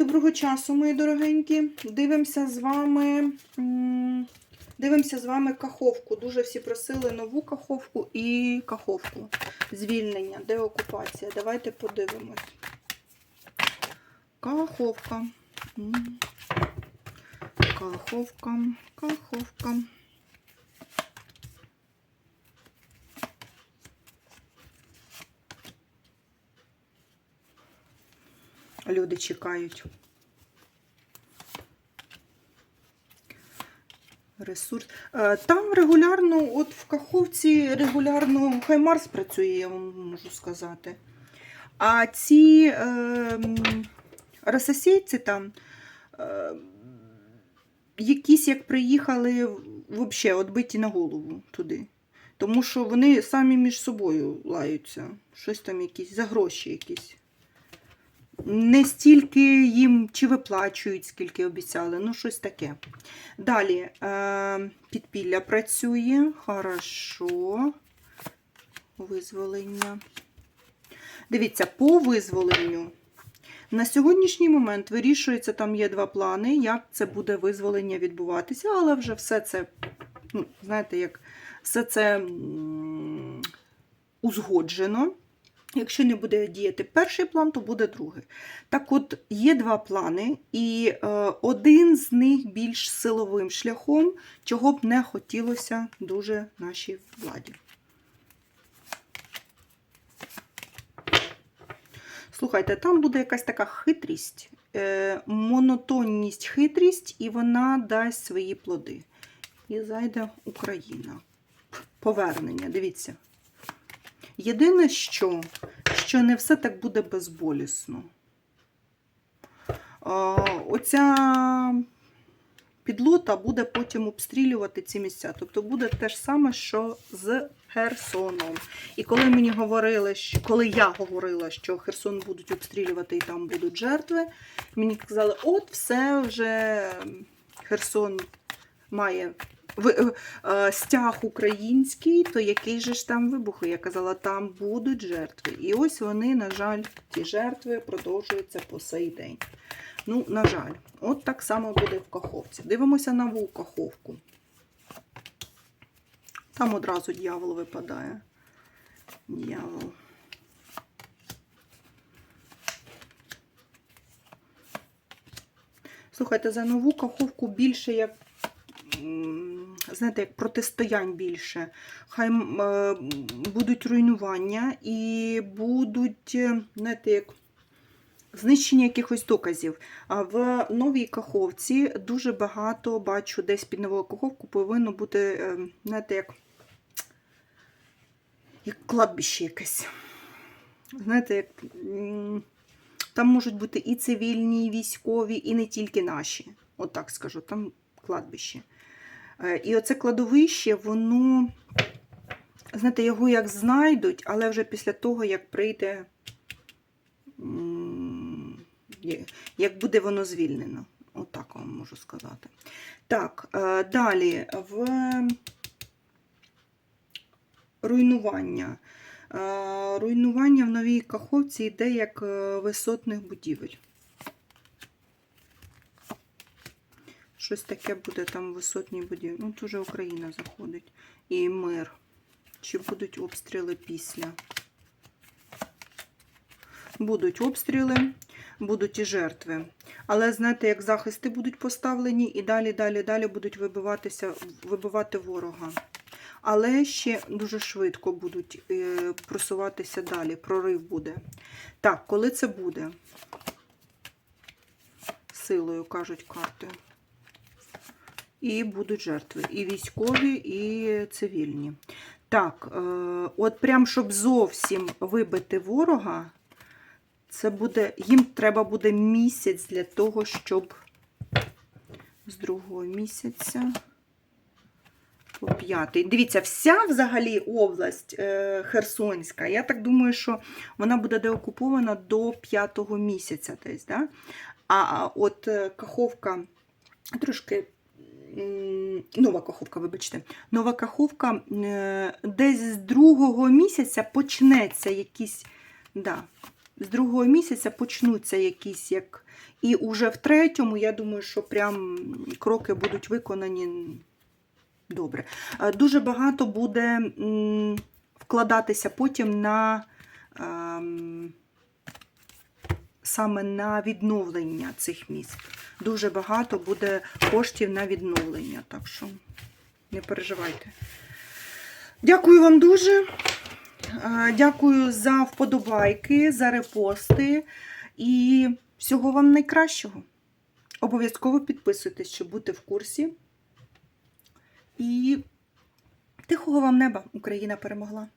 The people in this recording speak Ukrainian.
Доброго часу, мої дорогенькі. Дивимося з вами. Дивимося з вами каховку. Дуже всі просили нову каховку і каховку. Звільнення, деокупація. Давайте подивимось. Каховка. Каховка. Каховка. Люди чекають. Ресурс. Е, Там регулярно, от в Каховці регулярно Хаймарс працює, я вам можу сказати. А ці е, рососійці там е, якісь як приїхали взагалі відбиті на голову туди. Тому що вони самі між собою лаються. Щось там якісь за гроші якісь. Не стільки їм чи виплачують, скільки обіцяли, ну щось таке. Далі е, підпілля працює. Хорошо. Визволення. Дивіться, по визволенню. На сьогоднішній момент вирішується, там є два плани, як це буде визволення відбуватися, але вже все це, ну, знаєте, як все це узгоджено. Якщо не буде діяти перший план, то буде другий. Так от, є два плани, і е, один з них більш силовим шляхом, чого б не хотілося дуже нашій владі. Слухайте, там буде якась така хитрість, е, монотонність, хитрість, і вона дасть свої плоди. І зайде Україна. Повернення, дивіться. Єдине, що, що не все так буде безболісно. Оця підлота буде потім обстрілювати ці місця. Тобто буде те ж саме, що з Херсоном. І коли мені говорили, що, коли я говорила, що Херсон будуть обстрілювати і там будуть жертви, мені казали, от все вже Херсон має стяг український, то який же ж там вибух? Я казала, там будуть жертви. І ось вони, на жаль, ті жертви продовжуються по сей день. Ну, на жаль, от так само буде в Каховці. Дивимося нову Каховку. Там одразу дьявол випадає. Дьявол. Слухайте, за нову каховку більше як знаєте, як протистоянь більше. Хай е, будуть руйнування і будуть, е, знаєте, як знищення якихось доказів. А в новій каховці дуже багато бачу, десь під новою каховку повинно бути, е, знаєте, як, як кладбище якесь. Знаєте, як. Там можуть бути і цивільні, і військові, і не тільки наші. От так скажу, там кладбище. Е, І оце кладовище, воно, знаєте, його як знайдуть, але вже після того, як прийде, як буде воно звільнено. Отак вам можу сказати. Так, е, далі в руйнування. Е, Руйнування в новій каховці йде як висотних будівель. Щось таке буде там висотні будівлі. Ну, тут вже Україна заходить. І мир. Чи будуть обстріли після? Будуть обстріли, будуть і жертви. Але знаєте, як захисти будуть поставлені, і далі, далі, далі будуть вибиватися, вибивати ворога. Але ще дуже швидко будуть е, просуватися далі. Прорив буде. Так, коли це буде? Силою, кажуть карти. І будуть жертви. І військові, і цивільні. Так, е, от прям щоб зовсім вибити ворога, це буде, їм треба буде місяць для того, щоб з другого місяця по п'ятий. Дивіться, вся взагалі область е, Херсонська, я так думаю, що вона буде деокупована до п'ятого місяця десь. Да? А от е, Каховка трошки. Нова Каховка, вибачте. Нова Каховка е, десь з другого місяця почнеться якісь. Да, з другого місяця почнуться якісь як. І уже в третьому, я думаю, що прям кроки будуть виконані добре. Е, Дуже багато буде вкладатися потім на ем, саме на відновлення цих міст. Дуже багато буде коштів на відновлення, так що не переживайте. Дякую вам дуже. Дякую за вподобайки, за репости і всього вам найкращого. Обов'язково підписуйтесь, щоб бути в курсі. І тихого вам неба Україна перемогла.